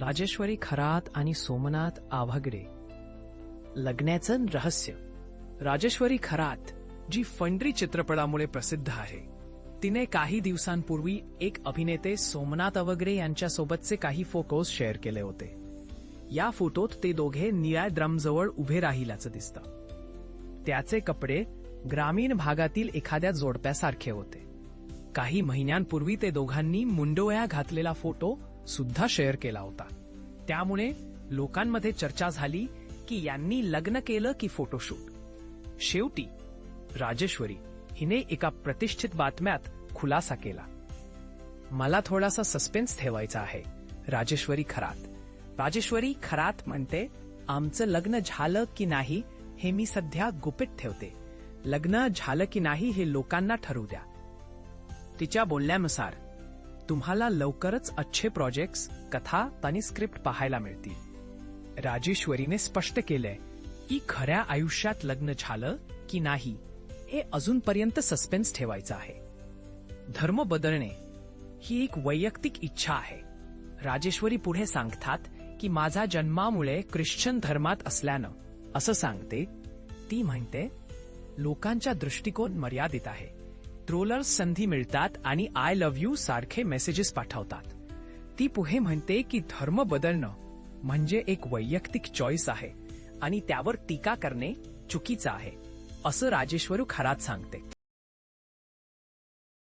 राजेश्वरी खरात आणि सोमनाथ आभगरे लग्नाचं रहस्य. राजेश्वरी खरात जी फंड्री चित्रपटामुळे प्रसिद्ध आहे. तिने काही दिवसांपूर्वी एक अभिनेते सोमनाथ अवगरे यांच्यासोबतचे काही फोटोज शेअर केले होते. या फोटोत ते दोघे निळ्या ड्रमजवळ उभे राहिल्याचं दिसतं. त्याचे कपडे ग्रामीण भागातील एखाद्या जोडप्यासारखे होते. काही महिन्यांपूर्वी ते दोघांनी मुंडोया घातलेला फोटो सुद्धा शेअर केला होता. त्यामुळे लोकांमध्ये चर्चा झाली की यांनी लग्न केलं की फोटोशूट. शेवटी राजेश्वरी हिने एका प्रतिष्ठित बातम्यात खुलासा केला. मला थोडासा सस्पेन्स ठेवायचा आहे. राजेश्वरी खरात. राजेश्वरी खरात म्हणते आमचं लग्न झालं की नाही हे मी सध्या गुपित ठेवते. लग्न झालं की नाही हे लोकांना ठरू द्या. तिच्या बोलण्यानुसार तुम्हाला लवकरच अच्छे प्रोजेक्ट्स कथा आणि स्क्रिप्ट पाहायला मिळतील. राजेश्वरीने स्पष्ट केलंय की खऱ्या आयुष्यात लग्न झालं की नाही हे अजूनपर्यंत सस्पेन्स ठेवायचं आहे. धर्म बदलणे ही एक वैयक्तिक इच्छा आहे. राजेश्वरी पुढे सांगतात की माझा जन्मामुळे ख्रिश्चन धर्मात असल्यानं असं सांगते. ती म्हणते लोकांचा दृष्टिकोन मर्यादित आहे. ट्रोलर्स संधी मिळतात आणि आय लव्ह यू सारखे मेसेजेस पाठवतात. ती पुढे म्हणते की धर्म बदलणं म्हणजे एक वैयक्तिक चॉईस आहे आणि त्यावर टीका करणे चुकीचं आहे असं राजेश्वरू खरात सांगते.